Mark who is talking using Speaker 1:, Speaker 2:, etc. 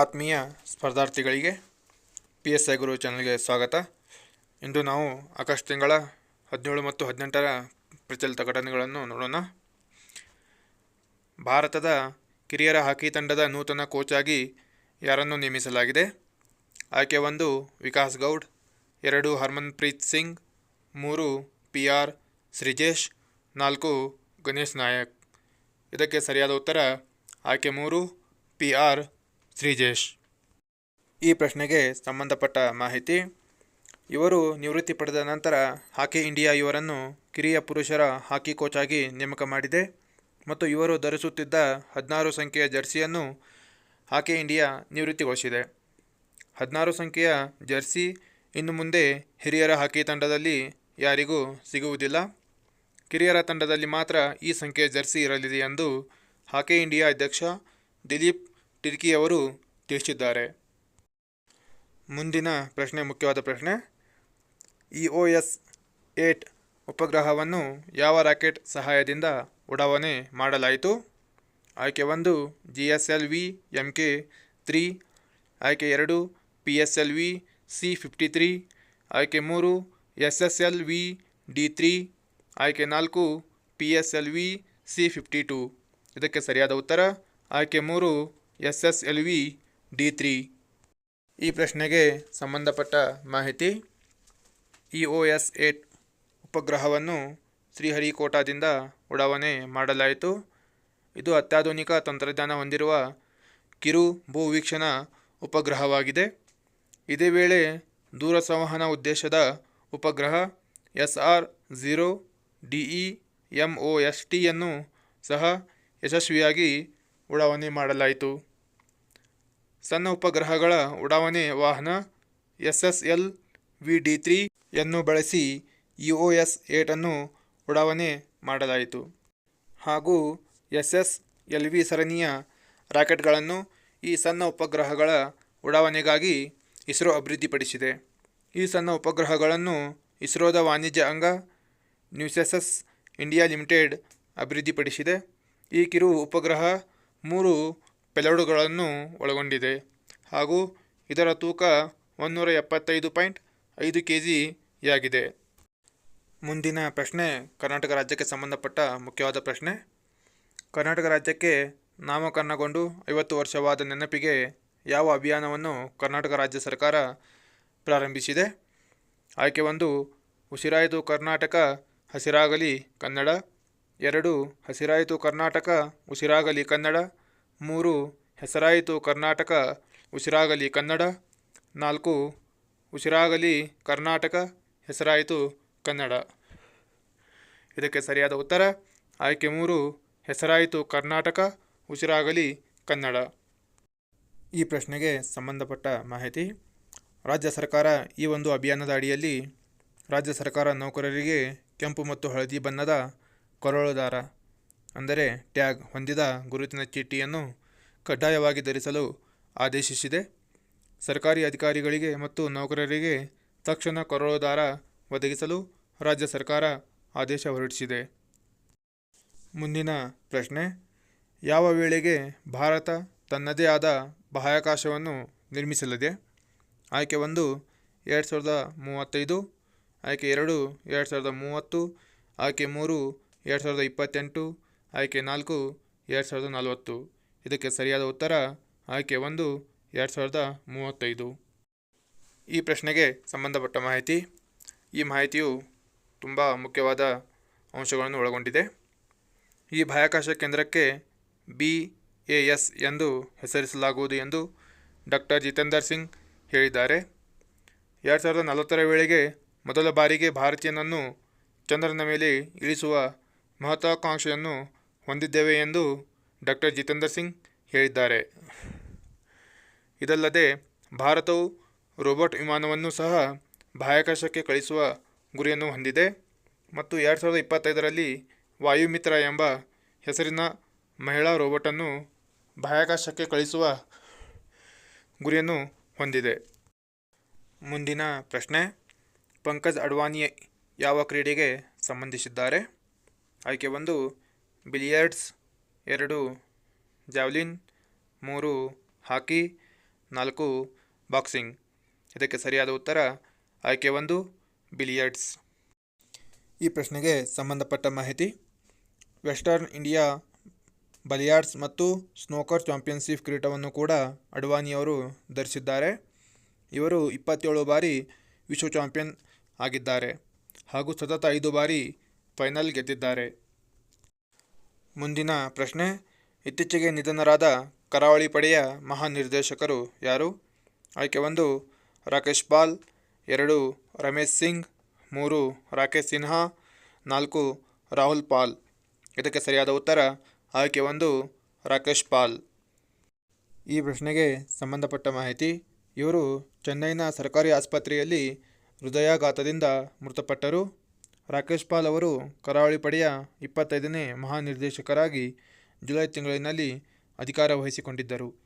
Speaker 1: ಆತ್ಮೀಯ ಸ್ಪರ್ಧಾರ್ಥಿಗಳಿಗೆ P S I Guru ಚಾನಲ್ಗೆ ಸ್ವಾಗತ. ಇಂದು ನಾವು ಆಗಸ್ಟ್ ತಿಂಗಳ ಹದಿನೇಳು ಮತ್ತು ಹದಿನೆಂಟರ ಪ್ರಚಲಿತ ಘಟನೆಗಳನ್ನು ನೋಡೋಣ. ಭಾರತದ ಕಿರಿಯರ ಹಾಕಿ ತಂಡದ ನೂತನ ಕೋಚ್ ಆಗಿ ಯಾರನ್ನು ನೇಮಿಸಲಾಗಿದೆ? ಆಯ್ಕೆ ಒಂದು, ವಿಕಾಸ್ ಗೌಡ್, ಎರಡು, ಹರ್ಮನ್ಪ್ರೀತ್ ಸಿಂಗ್, ಮೂರು ಪಿ ಆರ್ ಶ್ರೀಜೇಶ್, ನಾಲ್ಕು, ಗಣೇಶ್ ನಾಯಕ್. ಇದಕ್ಕೆ ಸರಿಯಾದ ಉತ್ತರ, ಆಯ್ಕೆ ಮೂರು ಪಿ ಆರ್ ಶ್ರೀಜೇಶ್. ಈ ಪ್ರಶ್ನೆಗೆ ಸಂಬಂಧಪಟ್ಟ ಮಾಹಿತಿ. ಇವರು ನಿವೃತ್ತಿ ಪಡೆದ ನಂತರ ಹಾಕಿ ಇಂಡಿಯಾ ಇವರನ್ನು ಕಿರಿಯ ಪುರುಷರ ಹಾಕಿ ಕೋಚ್ ಆಗಿ ನೇಮಕ ಮಾಡಿದೆ. ಮತ್ತು ಇವರು ಧರಿಸುತ್ತಿದ್ದ ಹದಿನಾರು ಸಂಖ್ಯೆಯ ಜರ್ಸಿಯನ್ನು ಹಾಕಿ ಇಂಡಿಯಾ ನಿವೃತ್ತಿಗೊಳಿಸಿದೆ. ಹದಿನಾರು ಸಂಖ್ಯೆಯ ಜರ್ಸಿ ಇನ್ನು ಮುಂದೆ ಹಿರಿಯರ ಹಾಕಿ ತಂಡದಲ್ಲಿ ಯಾರಿಗೂ ಸಿಗುವುದಿಲ್ಲ. ಕಿರಿಯರ ತಂಡದಲ್ಲಿ ಮಾತ್ರ ಈ ಸಂಖ್ಯೆಯ ಜರ್ಸಿ ಇರಲಿದೆ ಎಂದು ಹಾಕಿ ಇಂಡಿಯಾ ಅಧ್ಯಕ್ಷ ದಿಲೀಪ್ ಟಿರ್ಕಿ ಅವರು ತಿಳಿಸಿದ್ದಾರೆ. ಮುಂದಿನ ಪ್ರಶ್ನೆ, ಮುಖ್ಯವಾದ ಪ್ರಶ್ನೆ. ಇ ಒ ಎಸ್ ಏಟ್ ಉಪಗ್ರಹವನ್ನು ಯಾವ ರಾಕೆಟ್ ಸಹಾಯದಿಂದ ಉಡಾವಣೆ ಮಾಡಲಾಯಿತು? ಆಯ್ಕೆ ಒಂದು G S L V M K three ಆಯ್ಕೆ ಎರಡು P S L V C fifty three ಆಯ್ಕೆ ಮೂರು S S L V D three ಆಯ್ಕೆ ನಾಲ್ಕು P S L V C fifty two ಇದಕ್ಕೆ ಸರಿಯಾದ ಉತ್ತರ? ಆಯ್ಕೆ ಮೂರು S S L V D three. ಈ ಪ್ರಶ್ನೆಗೆ ಸಂಬಂಧಪಟ್ಟ ಮಾಹಿತಿ, ಇ ಒ ಎಸ್ ಏಟ್ ಉಪಗ್ರಹವನ್ನು ಶ್ರೀಹರಿಕೋಟಾದಿಂದ ಉಡಾವಣೆ ಮಾಡಲಾಯಿತು. ಇದು ಅತ್ಯಾಧುನಿಕ ತಂತ್ರಜ್ಞಾನ ಹೊಂದಿರುವ ಕಿರು ಭೂವೀಕ್ಷಣ ಉಪಗ್ರಹವಾಗಿದೆ. ಇದೇ ವೇಳೆ ದೂರ ಸಂವಹನ ಉದ್ದೇಶದ ಉಪಗ್ರಹ S R zero D E M O S ಟಿಯನ್ನು ಸಹ ಯಶಸ್ವಿಯಾಗಿ ಉಡಾವಣೆ ಮಾಡಲಾಯಿತು. ಸಣ್ಣ ಉಪಗ್ರಹಗಳ ಉಡಾವಣೆ ವಾಹನ S S L V D ತ್ರೀಯನ್ನು ಬಳಸಿ ಯು ಒ ಎಸ್ ಏಟನ್ನು ಉಡಾವಣೆ ಮಾಡಲಾಯಿತು. ಹಾಗೂ ಎಸ್ ಎಸ್ ಎಲ್ ವಿ ಸರಣಿಯ ರಾಕೆಟ್ಗಳನ್ನು ಈ ಸಣ್ಣ ಉಪಗ್ರಹಗಳ ಉಡಾವಣೆಗಾಗಿ ಇಸ್ರೋ ಅಭಿವೃದ್ಧಿಪಡಿಸಿದೆ. ಈ ಸಣ್ಣ ಉಪಗ್ರಹಗಳನ್ನು ಇಸ್ರೋದ ವಾಣಿಜ್ಯ ಅಂಗ ನ್ಯೂಸೆಸಸ್ ಇಂಡಿಯಾ ಲಿಮಿಟೆಡ್ ಅಭಿವೃದ್ಧಿಪಡಿಸಿದೆ. ಈ ಕಿರು ಉಪಗ್ರಹ ಮೂರು ಪೆಲೋಡುಗಳನ್ನು ಒಳಗೊಂಡಿದೆ ಹಾಗೂ ಇದರ ತೂಕ ಒಂದೂರ ಎಪ್ಪತ್ತೈದು ಪಾಯಿಂಟ್ ಐದು ಕೆ ಜಿಯಾಗಿದೆ ಮುಂದಿನ ಪ್ರಶ್ನೆ, ಕರ್ನಾಟಕ ರಾಜ್ಯಕ್ಕೆ ಸಂಬಂಧಪಟ್ಟ ಮುಖ್ಯವಾದ ಪ್ರಶ್ನೆ. ಕರ್ನಾಟಕ ರಾಜ್ಯಕ್ಕೆ ನಾಮಕರಣಗೊಂಡು ಐವತ್ತು ವರ್ಷವಾದ ನೆನಪಿಗೆ ಯಾವ ಅಭಿಯಾನವನ್ನು ಕರ್ನಾಟಕ ರಾಜ್ಯ ಸರ್ಕಾರ ಪ್ರಾರಂಭಿಸಿದೆ? ಆಯ್ಕೆ ಒಂದು ಉಸಿರಾಯಿತು ಕರ್ನಾಟಕ, ಹಸಿರಾಗಲಿ ಕನ್ನಡ. ಎರಡು, ಹಸಿರಾಯಿತು ಕರ್ನಾಟಕ, ಉಸಿರಾಗಲಿ ಕನ್ನಡ. ಮೂರು, ಹೆಸರಾಯಿತು ಕರ್ನಾಟಕ, ಉಸಿರಾಗಲಿ ಕನ್ನಡ. ನಾಲ್ಕು, ಉಸಿರಾಗಲಿ ಕರ್ನಾಟಕ, ಹೆಸರಾಯಿತು ಕನ್ನಡ. ಇದಕ್ಕೆ ಸರಿಯಾದ ಉತ್ತರ, ಆಯ್ಕೆ ಮೂರು, ಹೆಸರಾಯಿತು ಕರ್ನಾಟಕ, ಉಸಿರಾಗಲಿ ಕನ್ನಡ. ಈ ಪ್ರಶ್ನೆಗೆ ಸಂಬಂಧಪಟ್ಟ ಮಾಹಿತಿ, ರಾಜ್ಯ ಸರ್ಕಾರ ಈ ಒಂದು ಅಭಿಯಾನದ ಅಡಿಯಲ್ಲಿ ರಾಜ್ಯ ಸರ್ಕಾರ ನೌಕರರಿಗೆ ಕೆಂಪು ಮತ್ತು ಹಳದಿ ಬಣ್ಣದ ಕೊರಳುದಾರ ಅಂದರೆ ಟ್ಯಾಗ್ ಹೊಂದಿದ ಗುರುತಿನ ಚೀಟಿಯನ್ನು ಕಡ್ಡಾಯವಾಗಿ ಧರಿಸಲು ಆದೇಶಿಸಿದೆ. ಸರ್ಕಾರಿ ಅಧಿಕಾರಿಗಳಿಗೆ ಮತ್ತು ನೌಕರರಿಗೆ ತಕ್ಷಣ ಕೊರಳುದಾರ ಒದಗಿಸಲು ರಾಜ್ಯ ಸರ್ಕಾರ ಆದೇಶ ಹೊರಡಿಸಿದೆ. ಮುಂದಿನ ಪ್ರಶ್ನೆ. ಯಾವ ವೇಳೆಗೆ ಭಾರತ ತನ್ನದೇ ಆದ ಬಾಹ್ಯಾಕಾಶವನ್ನು ನಿರ್ಮಿಸಲಿದೆ? ಆಯ್ಕೆ ಒಂದು, ಎರಡು ಸಾವಿರದ ಮೂವತ್ತೈದು. ಆಯ್ಕೆ ಎರಡು ಎರಡು ಸಾವಿರದ ಮೂವತ್ತು. ಆಯ್ಕೆ ಮೂರು ಎರಡು ಸಾವಿರದ ಇಪ್ಪತ್ತೆಂಟು, ಆಯ್ಕೆ ನಾಲ್ಕು, ಎರಡು ಸಾವಿರದ ನಲವತ್ತು. ಇದಕ್ಕೆ ಸರಿಯಾದ ಉತ್ತರ, ಆಯ್ಕೆ ಒಂದು, ಎರಡು ಸಾವಿರದ ಮೂವತ್ತೈದು. ಈ ಪ್ರಶ್ನೆಗೆ ಸಂಬಂಧಪಟ್ಟ ಮಾಹಿತಿ. ಈ ಮಾಹಿತಿಯು ತುಂಬ ಮುಖ್ಯವಾದ ಅಂಶಗಳನ್ನು ಒಳಗೊಂಡಿದೆ. ಈ ಬಾಹ್ಯಾಕಾಶ ಕೇಂದ್ರಕ್ಕೆ ಬಿ ಎ ಎಸ್ ಎಂದು ಹೆಸರಿಸಲಾಗುವುದು ಎಂದು ಡಾಕ್ಟರ್ ಜಿತೇಂದರ್ ಸಿಂಗ್ ಹೇಳಿದ್ದಾರೆ. ಎರಡು ಸಾವಿರದ ನಲವತ್ತರ ವೇಳೆಗೆ ಮೊದಲ ಬಾರಿಗೆ ಭಾರತೀಯನನ್ನು ಚಂದ್ರನ ಮೇಲೆ ಇಳಿಸುವ ಮಹತ್ವಾಕಾಂಕ್ಷೆಯನ್ನು ಹೊಂದಿದ್ದೇವೆ ಎಂದು ಡಾಕ್ಟರ್ ಜಿತೇಂದ್ರ ಸಿಂಗ್ ಹೇಳಿದ್ದಾರೆ. ಇದಲ್ಲದೆ ಭಾರತವು ರೋಬೋಟ್ ವಿಮಾನವನ್ನು ಸಹ ಬಾಹ್ಯಾಕಾಶಕ್ಕೆ ಕಳಿಸುವ ಗುರಿಯನ್ನು ಹೊಂದಿದೆ ಮತ್ತು ಎರಡು ಸಾವಿರದ ಇಪ್ಪತ್ತೈದರಲ್ಲಿ ವಾಯುಮಿತ್ರ ಎಂಬ ಹೆಸರಿನ ಮಹಿಳಾ ರೋಬೋಟನ್ನು ಬಾಹ್ಯಾಕಾಶಕ್ಕೆ ಕಳಿಸುವ ಗುರಿಯನ್ನು ಹೊಂದಿದೆ. ಮುಂದಿನ ಪ್ರಶ್ನೆ, ಪಂಕಜ್ ಅಡ್ವಾನಿ ಯಾವ ಕ್ರೀಡೆಗೆ ಸಂಬಂಧಿಸಿದ್ದಾರೆ? ಆಯ್ಕೆ ಒಂದು, ಬಿಲಿಯರ್ಡ್ಸ್ ಎರಡು, ಜಾವ್ಲಿನ್ ಮೂರು, ಹಾಕಿ ನಾಲ್ಕು, ಬಾಕ್ಸಿಂಗ್. ಇದಕ್ಕೆ ಸರಿಯಾದ ಉತ್ತರ, ಆಯ್ಕೆ ಒಂದು, ಬಿಲಿಯರ್ಡ್ಸ್. ಈ ಪ್ರಶ್ನೆಗೆ ಸಂಬಂಧಪಟ್ಟ ಮಾಹಿತಿ, ವೆಸ್ಟರ್ನ್ ಇಂಡಿಯಾ ಬಲಿಯಾರ್ಡ್ಸ್ ಮತ್ತು ಸ್ನೋಕರ್ ಚಾಂಪಿಯನ್ಶಿಪ್ ಕ್ರೀಡವನ್ನು ಕೂಡ ಅಡ್ವಾನಿಯವರು ಧರಿಸಿದ್ದಾರೆ. ಇವರು ಇಪ್ಪತ್ತೇಳು ಬಾರಿ ವಿಶ್ವ ಚಾಂಪಿಯನ್ ಆಗಿದ್ದಾರೆ ಹಾಗೂ ಸತತ ಐದು ಬಾರಿ ಫೈನಲ್ ಗೆದ್ದಿದ್ದಾರೆ. ಮುಂದಿನ ಪ್ರಶ್ನೆ, ಇತ್ತೀಚೆಗೆ ನಿಧನರಾದ ಕರಾವಳಿ ಪಡೆಯ ಮಹಾನಿರ್ದೇಶಕರು ಯಾರು? ಆಯ್ಕೆ ಒಂದು, ರಾಕೇಶ್ ಪಾಲ್ ಎರಡು, ರಮೇಶ್ ಸಿಂಗ್, ಮೂರು, ರಾಕೇಶ್ ಸಿನ್ಹಾ, ನಾಲ್ಕು, ರಾಹುಲ್ ಪಾಲ್. ಇದಕ್ಕೆ ಸರಿಯಾದ ಉತ್ತರ, ಆಯ್ಕೆ ಒಂದು, ರಾಕೇಶ್ ಪಾಲ್. ಈ ಪ್ರಶ್ನೆಗೆ ಸಂಬಂಧಪಟ್ಟ ಮಾಹಿತಿ, ಇವರು ಚೆನ್ನೈನ ಸರ್ಕಾರಿ ಆಸ್ಪತ್ರೆಯಲ್ಲಿ ಹೃದಯಾಘಾತದಿಂದ ಮೃತಪಟ್ಟರು. ರಾಕೇಶ್ ಪಾಲ್ ಅವರು ಕರಾವಳಿ ಪಡೆಯ ಇಪ್ಪತ್ತೈದನೇ ಮಹಾನಿರ್ದೇಶಕರಾಗಿ ಜುಲೈ ತಿಂಗಳಿನಲ್ಲಿ ಅಧಿಕಾರ ವಹಿಸಿಕೊಂಡಿದ್ದರು.